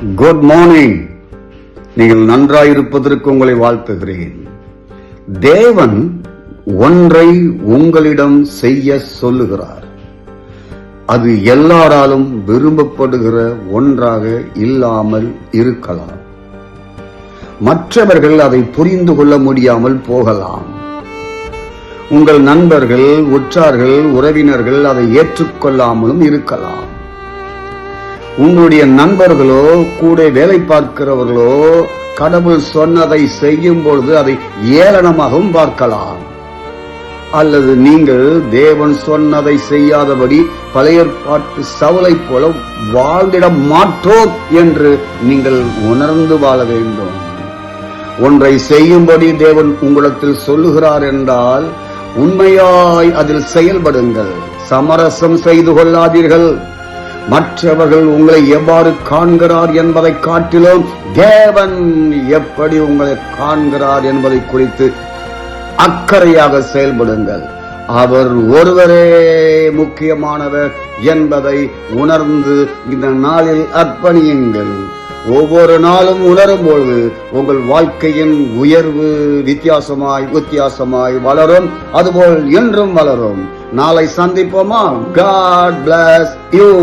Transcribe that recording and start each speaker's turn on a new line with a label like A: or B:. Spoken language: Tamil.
A: குட் மார்னிங் நீங்கள் நன்றாயிருப்பதற்கு உங்களை வாழ்த்துகிறேன். தேவன் ஒன்றை உங்களிடம் செய்ய சொல்லுகிறார். அது எல்லாராலும் விரும்பப்படுகிற ஒன்றாக இல்லாமல் இருக்கலாம். மற்றவர்கள் அதை புரிந்து கொள்ள முடியாமல் போகலாம். உங்கள் நண்பர்கள் உற்றார்கள் உறவினர்கள் அதை ஏற்றுக்கொள்ளாமலும் இருக்கலாம். உங்களுடைய நண்பர்களோ கூட வேலை பார்க்கிறவர்களோ கடவுள் சொன்னதை செய்யும் பொழுது அதை ஏளனமாகவும் பார்க்கலாம். அல்லது நீங்கள் தேவன் சொன்னதை செய்யாதபடி பழைய பாட்டு சவலை போல வாழ்ந்திட மாட்டோம் என்று நீங்கள் உணர்ந்து வாழ வேண்டும். ஒன்றை செய்யும்படி தேவன் உங்களிடத்தில் சொல்லுகிறார் என்றால் உண்மையாய் அதில் செயல்படுங்கள். சமரசம் செய்து கொள்ளாதீர்கள். மற்றவர்கள் உங்களை எவ்வாறு காண்கிறார் என்பதை காட்டிலும் தேவன் எப்படி உங்களை காண்கிறார் என்பதை குறித்து அக்கறையாக செயல்படுங்கள். அவர் ஒருவரே முக்கியமானவர் என்பதை உணர்ந்து இந்த நாளில் அர்ப்பணியுங்கள். ஒவ்வொரு நாளும் உணரும் பொழுது உங்கள் வாழ்க்கையின் உயர்வு வித்தியாசமாய் வித்தியாசமாய் வளரும். அதுபோல் என்றும் வளரும். நாளை சந்திப்போமா? God bless you